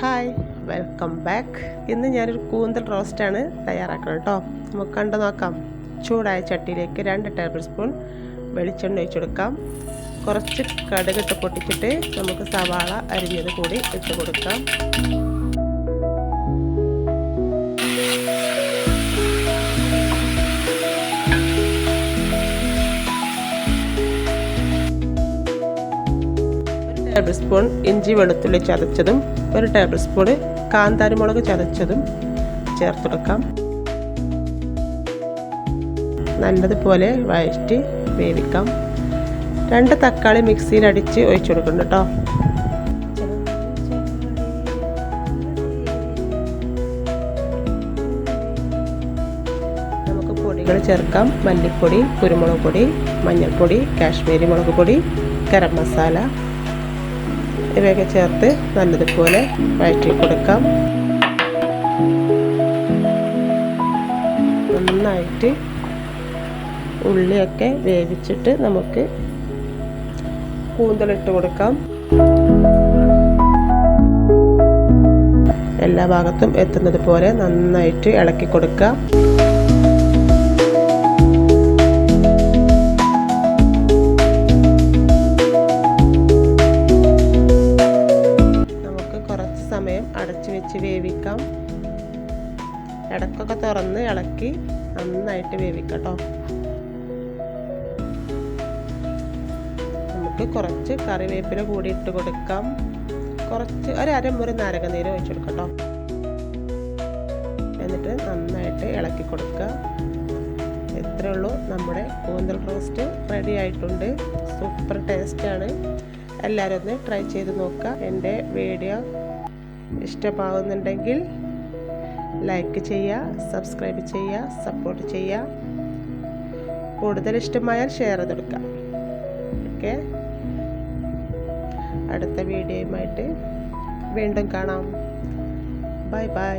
Hi welcome back. ഇന്ന് ഞാനൊരു കൂന്തൽ റോസ്റ്റാണ് തയ്യാറാക്കണം കേട്ടോ. നമുക്ക് കണ്ടു നോക്കാം. ചൂടായ ചട്ടിയിലേക്ക് രണ്ട് ടേബിൾ സ്പൂൺ വെളിച്ചെണ്ണ ഒഴിച്ചു കൊടുക്കാം. കുറച്ച് കടുകിട്ട് പൊട്ടിച്ചിട്ട് നമുക്ക് സവാള അരിഞ്ഞത് കൂടി ഇട്ട് കൊടുക്കാം. ടേബിൾ സ്പൂൺ ഇഞ്ചി വെളുത്തുള്ളി ചതച്ചതും ഒരു ടേബിൾ സ്പൂൺ കാന്താരിമുളക് ചതച്ചതും ചേർത്തെടുക്കാം നല്ലതുപോലെ വഴറ്റി വേവിക്കാം. രണ്ട് തക്കാളി മിക്സിയിൽ അടിച്ച് ഒഴിച്ചു കൊടുക്കണം കേട്ടോ. നമുക്ക് പൊടികൾ ചേർക്കാം. മല്ലിപ്പൊടി കുരുമുളക് പൊടി മഞ്ഞൾപ്പൊടി കാശ്മീരി മുളക് പൊടി ഗരം മസാല ഇവയൊക്കെ ചേർത്ത് നല്ലതുപോലെ വഴറ്റി കൊടുക്കാം. നന്നായിട്ട് ഉള്ളിയൊക്കെ വേവിച്ചിട്ട് നമുക്ക് കൂന്തലിട്ട് കൊടുക്കാം. എല്ലാ ഭാഗത്തും എത്തുന്നത് പോലെ നന്നായിട്ട് ഇളക്കി കൊടുക്കാം. അടച്ചു വെച്ച് വേവിക്കാം. ഇടക്കൊക്കെ തുറന്ന് ഇളക്കി നന്നായിട്ട് വേവിക്കാം നമുക്ക് കുറച്ച് കറിവേപ്പില കൂടി ഇട്ട് കൊടുക്കാം. കുറച്ച് ഒരു അരമുറി നാരങ്ങ നീര് ഒഴിച്ചു കൊടുക്കാം എന്നിട്ട് നന്നായിട്ട് ഇളക്കി കൊടുക്കുക. ഇത്രേ ഉള്ളൂ. നമ്മുടെ കൂന്തൽ റോസ്റ്റ് റെഡി ആയിട്ടുണ്ട്. സൂപ്പർ ടേസ്റ്റാണ്. എല്ലാവരും ഒന്ന് ട്രൈ ചെയ്ത് നോക്കുക. എന്റെ വീഡിയോ ഇഷ്ടമാവുന്നുണ്ടെങ്കിൽ ലൈക്ക് ചെയ്യുക സബ്സ്ക്രൈബ് ചെയ്യുക സപ്പോർട്ട് ചെയ്യുക. കൂടുതൽ ഇഷ്ടമായാൽ ഷെയർ ചെയ്തെടുക്കാം ഓക്കെ അടുത്ത വീഡിയോയുമായിട്ട് വീണ്ടും കാണാം. Bye bye